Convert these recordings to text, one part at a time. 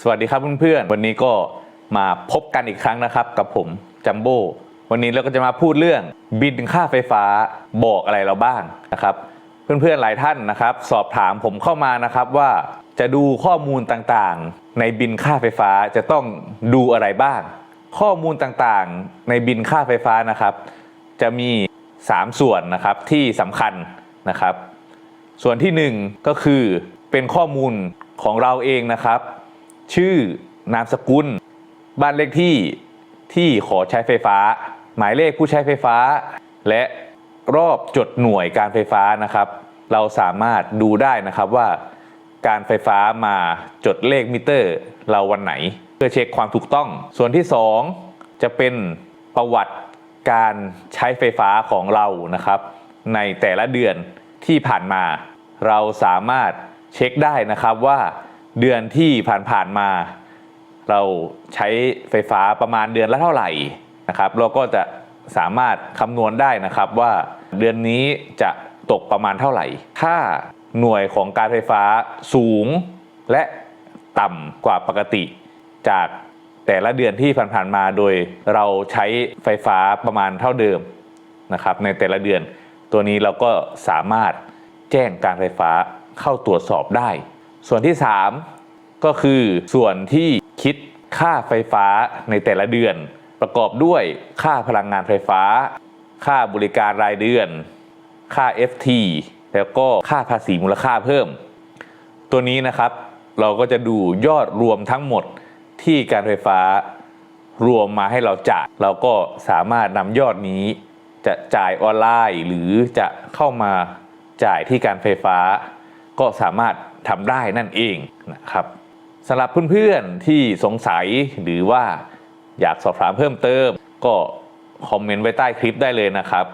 สวัสดีครับเพื่อนๆ วันนี้ก็มาพบกันอีกครั้งนะครับ กับผมจัมโบ้วันนี้เราก็จะมาพูดเรื่องบินค่าไฟฟ้าบอกอะไรเราบ้างนะครับ เพื่อนๆหลายท่านนะครับ สอบถามผมเข้ามานะครับว่าจะดูข้อมูลต่างๆ ในบินค่าไฟฟ้าจะต้องดูอะไรบ้าง ข้อมูลต่างๆ ในบินค่าไฟฟ้านะครับ จะมี 3 ส่วนนะครับที่สำคัญนะครับ ส่วนที่ 1 ก็คือเป็นข้อมูลของเราเองนะครับ ชื่อนามสกุล บ้านเลขที่ที่ขอใช้ไฟฟ้า หมายเลขผู้ใช้ไฟฟ้า และรอบจดหน่วยการไฟฟ้านะครับ เราสามารถดูได้นะครับว่า การไฟฟ้ามาจดเลขมิเตอร์ เราวันไหน เพื่อเช็คความถูกต้อง ส่วนที่ 2 จะเป็นประวัติการใช้ไฟฟ้าของเรานะครับ ในแต่ละเดือนที่ผ่านมา เราสามารถเช็คได้นะครับว่า เดือนที่ผ่านๆมา เราใช้ไฟฟ้าประมาณเดือนละเท่าไหร่นะครับ เราก็จะสามารถคำนวณได้นะครับว่าเดือนนี้จะตกประมาณเท่าไหร่ ถ้าหน่วยของการไฟฟ้าสูงและต่ำกว่าปกติ จากแต่ละเดือนที่ผ่านๆมาโดยเราใช้ไฟฟ้าประมาณเท่าเดิมนะครับในแต่ละเดือน ตัวนี้เราก็สามารถแจ้งการไฟฟ้าเข้าตรวจสอบได้ ส่วนที่ 3 ก็คือส่วนที่คิดค่าไฟฟ้าในแต่ละเดือน ประกอบด้วยค่าพลังงานไฟฟ้า ค่าบริการรายเดือน ค่า FT แล้วก็ค่าภาษีมูลค่าเพิ่ม ตัวนี้นะครับเราก็จะดูยอดรวมทั้งหมดที่การไฟฟ้ารวมมาให้เราจ่ายเราก็สามารถนำยอดนี้จะจ่ายออนไลน์ หรือจะเข้ามาจ่ายที่การไฟฟ้า ก็สามารถทำได้นั่นเองนะครับสำหรับเพื่อนๆที่สงสัยหรือว่าอยากสอบถามเพิ่มเติม ก็คอมเมนต์ไว้ใต้คลิปได้เลยนะครับ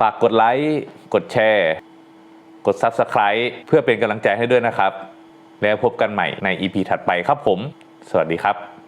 ฝากกดไลค์กดแชร์ กด Subscribe เพื่อเป็นกำลังใจให้ด้วยนะครับ แล้วพบกันใหม่ใน EP ถัดไปครับผม สวัสดีครับ